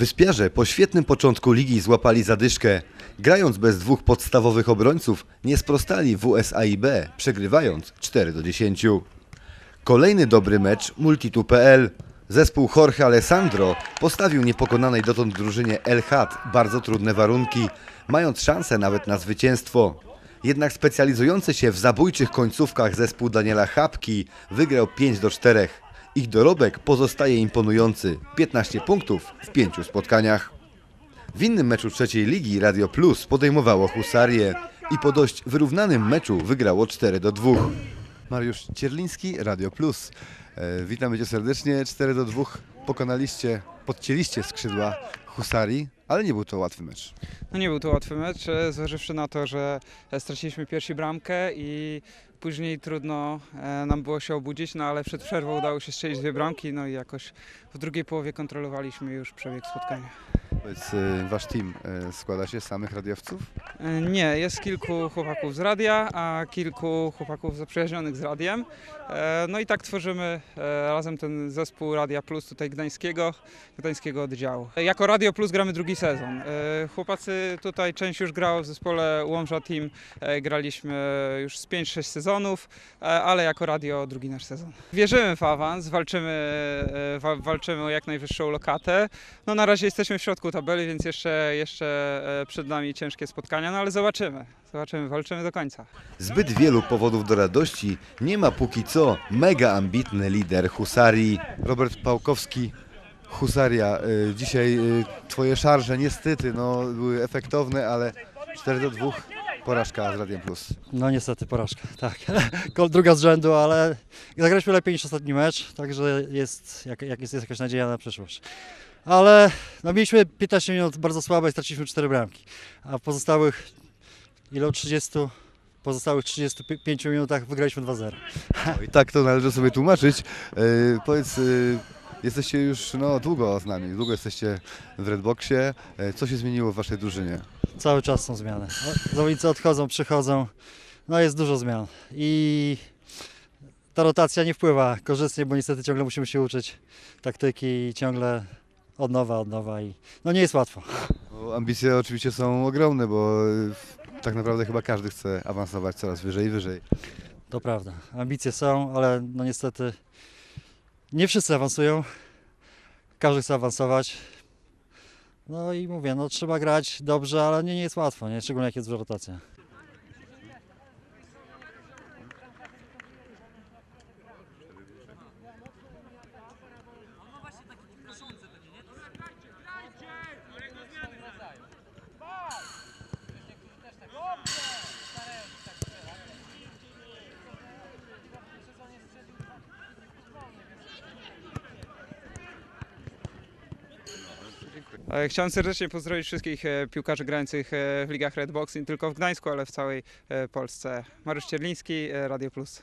Wyspiarze po świetnym początku ligi złapali zadyszkę. Grając bez dwóch podstawowych obrońców, nie sprostali WSA i B, przegrywając 4 do 10. Kolejny dobry mecz Multitu.pl. Zespół Jorge Alessandro postawił niepokonanej dotąd drużynie El Had bardzo trudne warunki, mając szansę nawet na zwycięstwo. Jednak specjalizujący się w zabójczych końcówkach zespół Daniela Chapki wygrał 5 do 4. Ich dorobek pozostaje imponujący 15 punktów w pięciu spotkaniach. W innym meczu trzeciej ligi Radio Plus podejmowało Husarię i po dość wyrównanym meczu wygrało 4 do 2. Mariusz Cierliński, Radio Plus. E, witamy Cię serdecznie. 4 do 2 pokonaliście, podcięliście skrzydła Husarii, ale nie był to łatwy mecz. No nie był to łatwy mecz, e, zważywszy na to, że e, straciliśmy pierwsi bramkę i później trudno e, nam było się obudzić, no ale przed przerwą udało się strzelić dwie bramki, no i jakoś w drugiej połowie kontrolowaliśmy już przebieg spotkania. Powiedz, e, Wasz team e, składa się z samych radiowców? E, Nie, jest kilku chłopaków z radia, a kilku chłopaków zaprzyjaźnionych z radiem. E, No i tak tworzymy e, razem ten zespół Radia Plus tutaj gdańskiego, gdańskiego oddziału. Jako Radio Plus gramy drugi sezon. E, Chłopacy tutaj część już grała w zespole Łomża Team, graliśmy już z 5-6 sezonów, ale jako radio drugi nasz sezon. Wierzymy w awans, walczymy, wa- walczymy o jak najwyższą lokatę. No na razie jesteśmy w środku tabeli, więc jeszcze, jeszcze e, przed nami ciężkie spotkania, no ale zobaczymy. Zobaczymy, walczymy do końca. Zbyt wielu powodów do radości nie ma póki co mega ambitny lider Husarii. Robert Pałkowski, Husaria. y, Dzisiaj y, twoje szarże niestety no, były efektowne, ale 4 do 2 porażka z Radiem Plus. No niestety porażka, tak. Kol- Druga z rzędu, ale zagraliśmy lepiej niż ostatni mecz, także jest, jak, jak jest, jest jakaś nadzieja na przyszłość. Ale no, mieliśmy 15 minut bardzo słabe i straciliśmy 4 bramki, a w pozostałych ile 30, pozostałych 35 minutach wygraliśmy 2-0. No I tak to należy sobie tłumaczyć. Y, powiedz, y, jesteście już no, długo z nami, długo jesteście w Redboxie. Y, Co się zmieniło w waszej drużynie? Cały czas są zmiany. O, Zawodnicy odchodzą, przychodzą, no jest dużo zmian i ta rotacja nie wpływa korzystnie, bo niestety ciągle musimy się uczyć taktyki i ciągle od nowa, od nowa i no nie jest łatwo. Bo ambicje oczywiście są ogromne, bo y, tak naprawdę chyba każdy chce awansować coraz wyżej i wyżej. To prawda. Ambicje są, ale no niestety nie wszyscy awansują. Każdy chce awansować. No i mówię, no trzeba grać dobrze, ale nie, nie jest łatwo, nie? szczególnie jak jest rotacja. Chciałem serdecznie pozdrowić wszystkich e, piłkarzy grających e, w ligach Redbox, nie tylko w Gdańsku, ale w całej e, Polsce. Mariusz Cierliński, e, Radio Plus.